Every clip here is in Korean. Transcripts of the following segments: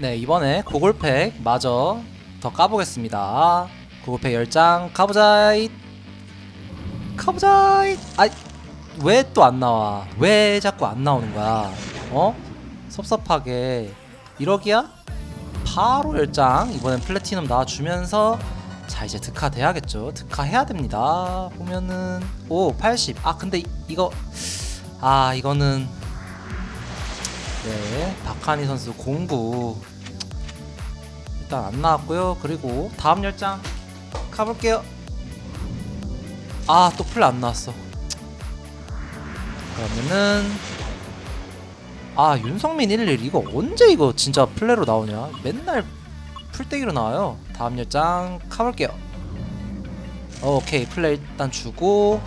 네 이번에 고골팩 마저 더 까보겠습니다. 고골팩 10장 가보자잇! 가보자잇! 아왜 또 안 나와? 왜 자꾸 안 나오는 거야? 어? 섭섭하게. 1억이야? 바로 10장 이번엔 플래티넘 나와주면서 자 이제 득화 돼야겠죠. 득화 해야 됩니다. 보면은 오 80 아 근데 이- 이거 아 이거는 네 박하니 선수 공부 일단 안 나왔고요. 그리고 다음 열장 가볼게요. 아 또 풀 안 나왔어. 그러면은 아 윤성민 11 이거 언제 이거 진짜 플레로 나오냐? 맨날 풀떼기로 나와요. 다음 열장 가볼게요. 오케이 플레 일단 주고.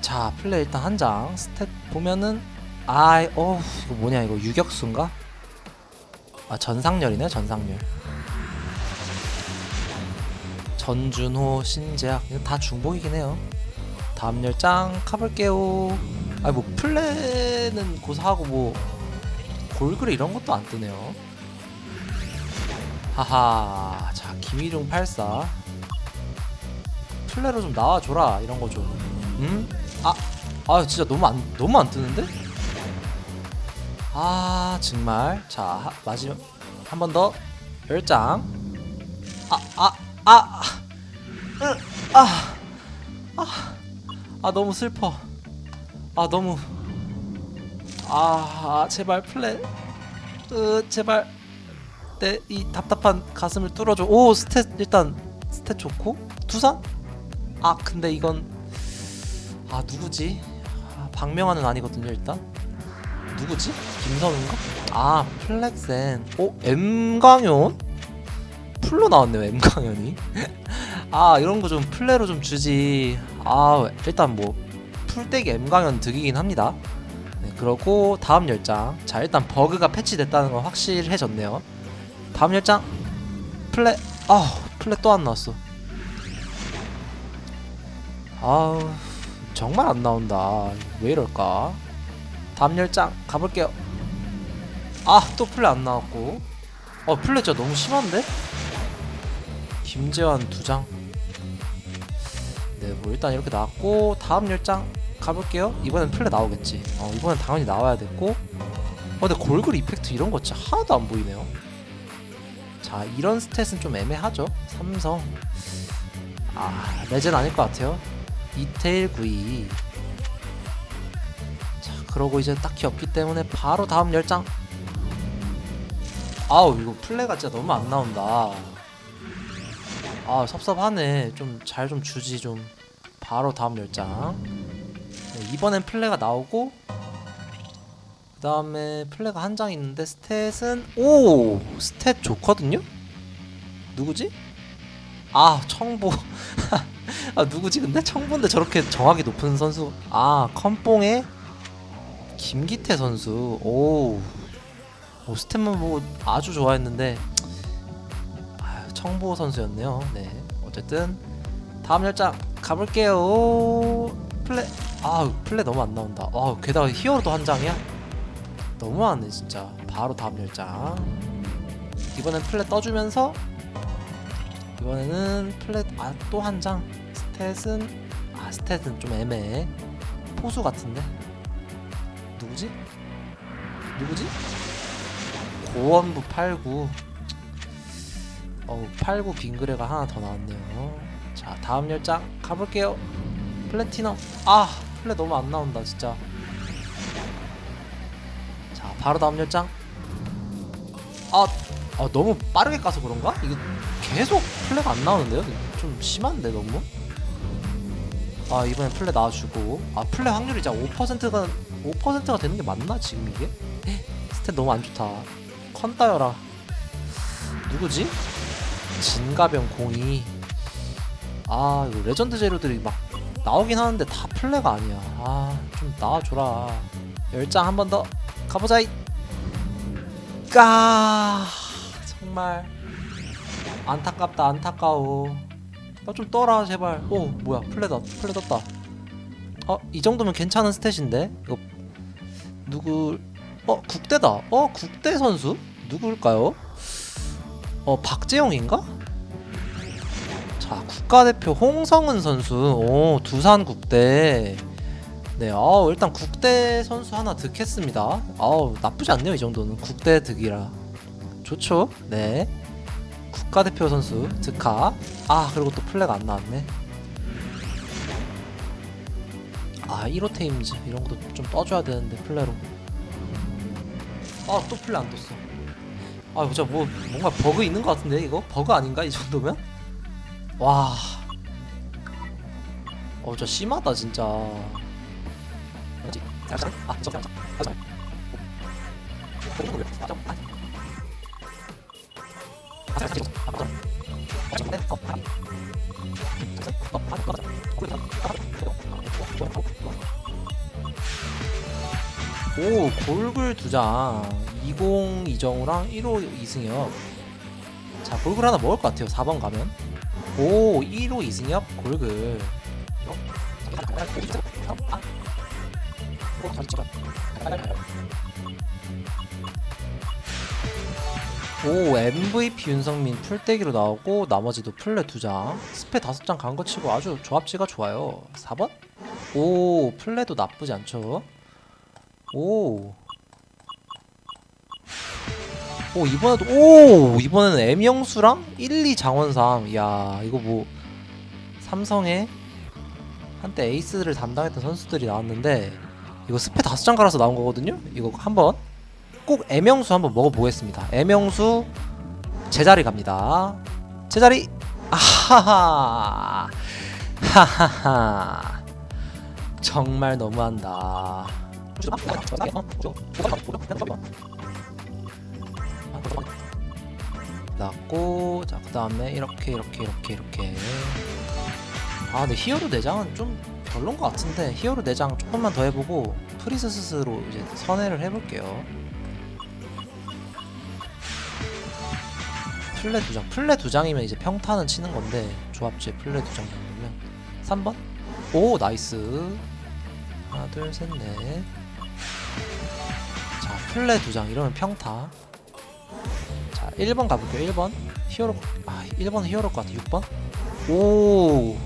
자 플레 일단 한 장. 스탯 보면은 아이 어 이거 뭐냐 이거 유격수인가? 아 전상렬이네 전상렬 전준호 신재학 다 중복이긴 해요. 다음 열장 가볼게요. 아니 뭐 플레는 고사하고 뭐 골글 이런 것도 안 뜨네요. 하하 자 김일용 84 플레로 좀 나와줘라 이런 거 좀. 음? 아, 아 진짜 너무 안 너무 안 뜨는데? 아 정말. 자 하- 마지막 한 번 더. 열장. 아아아. 아, 아, 아 너무 슬퍼. 아 너무. 아, 아 제발 플레 으 제발. 내 이 답답한 가슴을 뚫어줘. 오 스탯 일단 스탯 좋고. 투산? 아 근데 이건 아 누구지? 아, 박명환은 아니거든요 일단 누구지? 김선우인가? 아 플렉센. 오 M강현 풀로 나왔네요 M강현이? 아 이런 거 좀 플레로 좀 주지. 아 일단 뭐 풀떼기 M강현 득이긴 합니다. 네, 그러고 다음 열장. 자 일단 버그가 패치됐다는 건 확실해졌네요. 다음 열장. 플레 아 플레 또 안 나왔어. 아우 정말 안 나온다. 왜 이럴까 다음 열장 가볼게요. 아또 플레 안 나왔고. 어 플레 진짜 너무 심한데? 김재환 두장. 네뭐 일단 이렇게 나왔고 다음 열장 가볼게요. 이번엔 플레 나오겠지. 어 이번엔 당연히 나와야 됐고. 어 근데 골글 이펙트 이런 거 진짜 하나도 안 보이네요. 자 이런 스탯은 좀 애매하죠. 삼성. 아 레전 아닐 것 같아요. 이테일 구이. 자 그러고 이제 딱히 없기 때문에 바로 다음 열장. 아우 이거 플레가 진짜 너무 안 나온다. 아 섭섭하네. 좀 잘좀 주지 좀. 바로 다음 열장. 네, 이번엔 플레가 나오고 그 다음에 플레가 한 장 있는데 스탯은 오! 스탯 좋거든요? 누구지? 아 청보. 아 누구지 근데? 청보인데 저렇게 정확히 높은 선수. 아 컴뽕의 김기태 선수 오, 오 스탯만 보고 아주 좋아했는데 아, 청보 선수였네요. 네. 어쨌든 다음 열장 가볼게요. 플레 아 플레 너무 안 나온다. 아 게다가 히어로도 한 장이야? 너무하네 진짜. 바로 다음 열장. 이번엔 플레 떠주면서 이번에는 플레 아또 한 장. 스탯은 아 스탯은 좀 애매해. 포수 같은데 누구지? 누구지? 고원부 89 어우 89 빙그레가 하나 더 나왔네요. 자 다음 열장 가볼게요. 플래티넘. 아 플레 너무 안 나온다 진짜. 자 바로 다음 열장. 아, 아 너무 빠르게 까서 그런가? 이거 계속 플레가 안 나오는데요? 좀 심한데 너무? 아 이번엔 플레 나와주고. 아 플레 확률이 진짜 5%가 5%가 되는 게 맞나 지금 이게? 스탯 너무 안 좋다. 컨 따여라. 누구지? 진가병 02아 이거 레전드 재료들이 막 나오긴 하는데 다 플레가 아니야. 아 좀 나와줘라. 열장 한 번 더 가보자 이. 까! 정말. 안타깝다 안타까워 나 좀 떠라 제발. 오 뭐야 플레다 플레 떴다. 어 이 정도면 괜찮은 스탯인데? 이거 누구 어 국대다. 어 국대 선수? 누구일까요? 어 박재영인가? 자 국가대표 홍성은 선수. 오 두산 국대. 네 아우 일단 국대 선수 하나 득했습니다. 아우 나쁘지 않네요 이 정도는. 국대 득이라. 좋죠? 네 국가대표 선수 득하 아 그리고 또 플레가 안 나왔네. 아 1호 테임즈. 이런 것도 좀 떠줘야 되는데 플레로. 아 또 플레 안 떴어. 아 진짜 뭐 뭔가 버그 있는 것 같은데 이거? 버그 아닌가 이 정도면? 와. 어, 진짜 심하다 진짜. 아 오 골글 두장. 20 이정우랑 1호 이승엽. 자 골글 하나 먹을 것 같아요 4번 가면. 오 1호 이승엽 골글 오 MVP 윤성민 풀떼기로 나오고 나머지도 플레 2장. 스페 5장 간 거 치고 아주 조합지가 좋아요. 4번? 오 플레도 나쁘지 않죠. 오. 오 이번에도 오! 이번에는 M영수랑 1, 2 장원삼 야 이거 뭐 삼성에 한때 에이스를 담당했던 선수들이 나왔는데 이거 스페 다섯 장 갈아서 나온 거거든요? 이거 한 번 꼭 M영수 한번 먹어보겠습니다. M영수 제자리 갑니다. 제자리! 아하하! 하하하! 정말 너무한다. 났고 자 그다음에 이렇게 이렇게 이렇게 이렇게. 아 근데 히어로 내장은 좀 별론 것 같은데 히어로 내장 조금만 더 해보고 프리스스로 이제 선회를 해볼게요 플레 두 장, 플레 두 장이면 이제 평타는 치는 건데 조합지에 플레 두 장 정도면 3번? 오 나이스. 하나 둘 셋 넷. 자 플레 두 장 이러면 평타. 자 1번 가볼게요. 1번. 히어로 아 1번 히어로 것 같아. 6번? 오.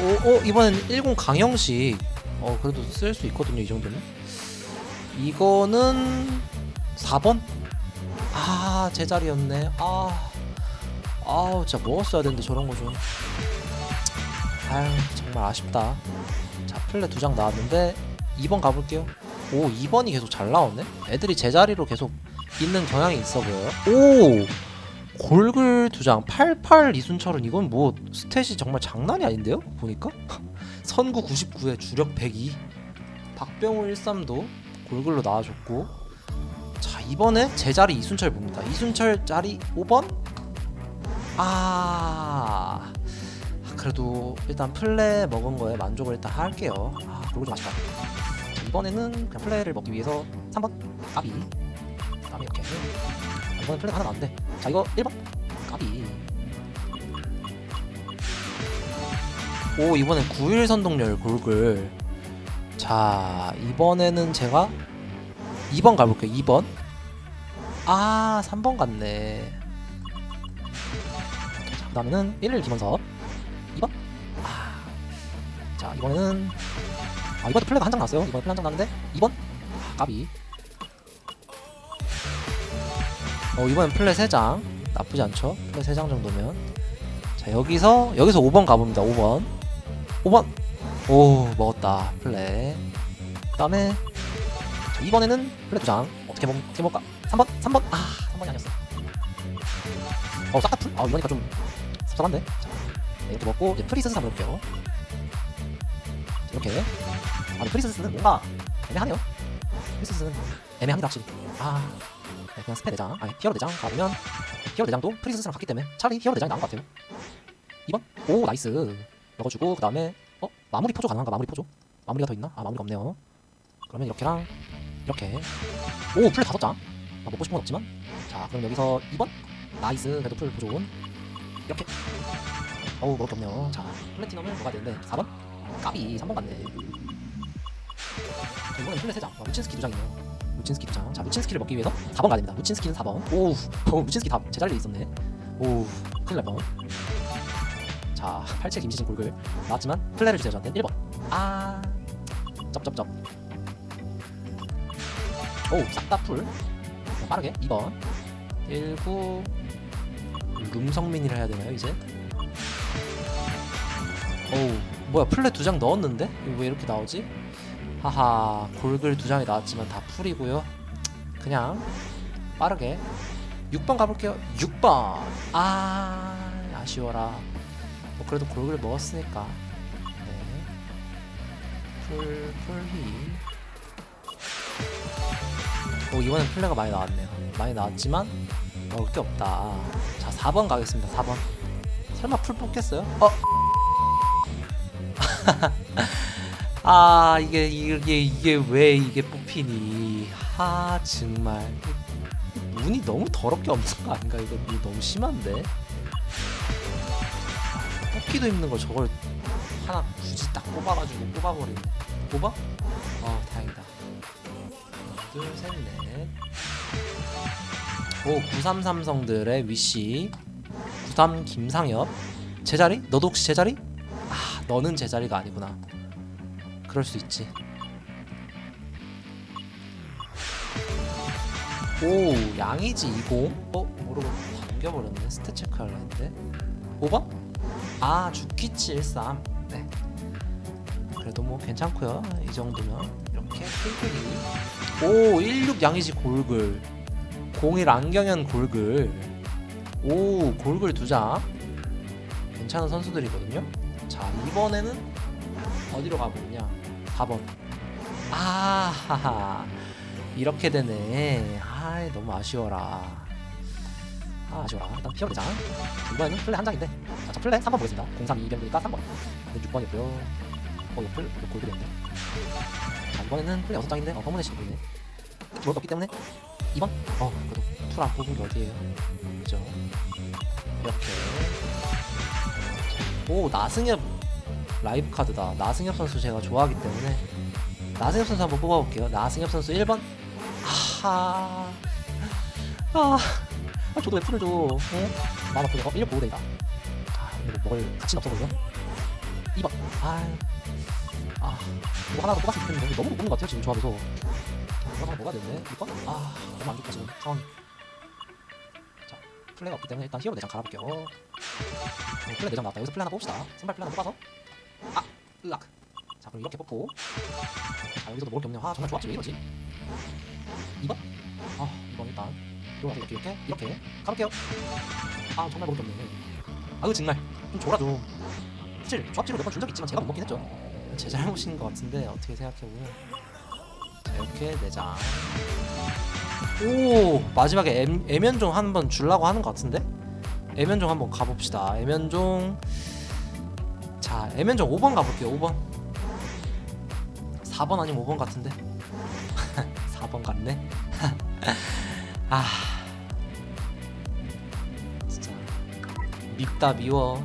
오, 오 이번엔 10 강영식. 어 그래도 쓸 수 있거든요 이 정도는 이거는 4번? 아 제자리였네. 아 아우 진짜 먹었어야 되는데 저런 거좀. 아유 정말 아쉽다. 자 플레 두 장 나왔는데 2번 가볼게요. 오 2번이 계속 잘 나오네? 애들이 제자리로 계속 있는 경향이 있어 보여요? 오! 골글 두장 88 이순철은 이건 뭐 스탯이 정말 장난이 아닌데요? 보니까? 선구 99에 주력 102 박병호 13도 골글로 나와줬고. 자 이번에 제자리 이순철 봅니다 이순철 자리 5번 아 그래도 일단 플레 먹은 거에 만족을 일단 할게요. 아, 그리고 좀 아쉽다. 자, 이번에는 그냥 플레를 먹기 위해서 3번 까비. 까비 이렇게. 아, 이번엔 플레가 하나 나왔는데. 자, 이거 1번 까비. 오, 이번엔 9일 선동열 골글. 자, 이번에는 제가 2번 가볼게요. 2번. 아, 3번 같네. 자, 그 다음에는 1일 김원섭. 2번? 아. 자, 이번에는 아, 이번에 플레가 한 장 나왔어요. 이번에 플레 한장 나왔는데 2번? 아, 까비. 어, 이번엔 플레 3장. 나쁘지 않죠? 플레 3장 정도면. 자, 여기서 여기서 5번 가봅니다. 5번. 5번. 오, 먹었다. 플레. 그 다음에 자, 이번에는 플레 2장. 어떻게 먹 어떻게 먹을까? 3번. 3번. 아, 3번이 아니었어. 어, 싹다 풀? 아, 이거니까 좀 섭섭한데. 자, 네, 이렇게 먹고 이제 프리스스 한번 볼게요. 이렇게. 아, 근데 프리스스는 뭔가 애매하네요. 프리스스는 애매합니다 확실히. 아, 네, 그냥 스페 대장, 아니 히어로 대장 가보면 히어로 대장도 프리스스랑 같기 때문에 차라리 히어로 대장이 나은 것 같아요. 2번. 오, 나이스. 먹어주고 그 다음에 어 마무리 포조 가능한가? 마무리 포조? 마무리가 더 있나? 아, 마무리가 없네요. 그러면 이렇게랑 이렇게. 오, 풀 다섯 장. 아, 먹고 싶은 건 없지만. 자, 그럼 여기서 2번. 나이스. 그래도 풀 좋은. 이렇게. 어우 먹을 게 없네요. 자 플래티넘은 뭐가 되는데? 4번? 까비. 3번 같네. 자, 이번엔 플랫 3장. 와, 루친스키 2장이네요. 무친스키 두장. 자 무친스키를 먹기 위해서 4번 가야 됩니다. 무친스키는 4번. 오우. 오, 무친스키 다 제자리에 있었네. 오우. 큰일 날뻔자 팔찌 김시진 골글. 나왔지만 플레이를 주세요 저한테. 1번. 아. 쩝쩝쩝. 오우 싹다 풀 빠르게. 2번. 19 룸성민이라 해야 되나요 이제? 오우 뭐야 플랫 두 장 넣었는데? 왜 이렇게 나오지? 하하 골글 두 장이 나왔지만 다 풀이고요. 그냥 빠르게. 6번 가볼게요. 6번. 아 아쉬워라. 뭐 그래도 골글 먹었으니까. 네. 풀 풀히 오 이번엔 플레가 많이 나왔네요. 많이 나왔지만 먹을 게 없다. 자 4번 가겠습니다 4번. 설마 풀 뽑겠어요? 어? 아 이게 이게 이게 왜 이게 뽑히니? 하 정말. 운이 너무 더럽게 없는 거 아닌가? 이거 이거 너무 심한데? 뽑기도 힘든 걸 저걸 하나 굳이 딱 뽑아가지고 뽑아버리네. 뽑아? 어 둘셋넷 오 93 삼성들의 위시 93 김상엽 제자리? 너도 혹시 제자리? 아 너는 제자리가 아니구나 그럴 수 있지 오 양이지 20 어? 모르고 다 넘겨버렸네 스탯 체크하려 했는데 5번? 아 주키치 13 네. 그래도 뭐 괜찮고요 이 정도면 오 16 양이지 골글. 01 안경현 골글. 오 골글 두 장. 괜찮은 선수들이거든요. 자 이번에는 어디로 가보느냐? 4번. 아하하. 이렇게 되네. 아 너무 아쉬워라. 아 아쉬워라. 일단 피어 대장 이번에는 플레이 한 장인데. 자, 저 플레이 3번 보겠습니다. 03 2병이니까 3번. 근데 6번이고요. 어 이거 플레이 이거 골드인데 자 이번에는 플레이 6장인데 어 검은의 보이네 좋을 거 없기 때문에 2번 어 그래도 툴안 뽑은 게 어디에요 그죠 이렇게 오 나승엽 라이브 카드다. 나승엽 선수 제가 좋아하기 때문에 나승엽 선수 한번 뽑아볼게요. 나승엽 선수 1번. 아하. 아, 아 저도 왜 풀을 줘? 어? 마음 아프네. 어, 1번 보호대이다. 아, 근데 뭐 먹을 가치는 없어 보여. 2번. 아, 아, 이거 하나로 뽑았으면 좋겠는데 너무 못 보는 것 같아요 지금 조합에서. 이거 하나 먹어야 되네. 2번. 아, 너무 안 좋다 지금 상황이. 자, 플레이가 없기 때문에 일단 히어로 내장 갈아볼게요. 어, 플레이 내장 나왔다. 여기서 플레이 하나 뽑읍시다. 선발 플레이 하나 뽑아서 아! 으악 자 그럼 이렇게 뽑고 자 여기서도 먹을 게 없네요 아 정말 좋았지 왜 이러지 2번? 아 2번 일단 이렇게 이렇게 이렇게 이렇게 가볼게요 아 정말 먹을 게 없네 아유 정말 좀 줘라 좀 사실 조합지로 몇 번 준 적 있지만 제가 못 먹긴 했죠 제 잘못인 것 같은데 어떻게 생각해보면 자 이렇게 4장 오 마지막에 애, 애면종 한번 주려고 하는 것 같은데 애면종 한번 가봅시다 애면종 자, 애면적 5번 가볼게요. 5번. 4번 아니면 5번 같은데. 4번 같네. 아, 진짜 밉다 미워.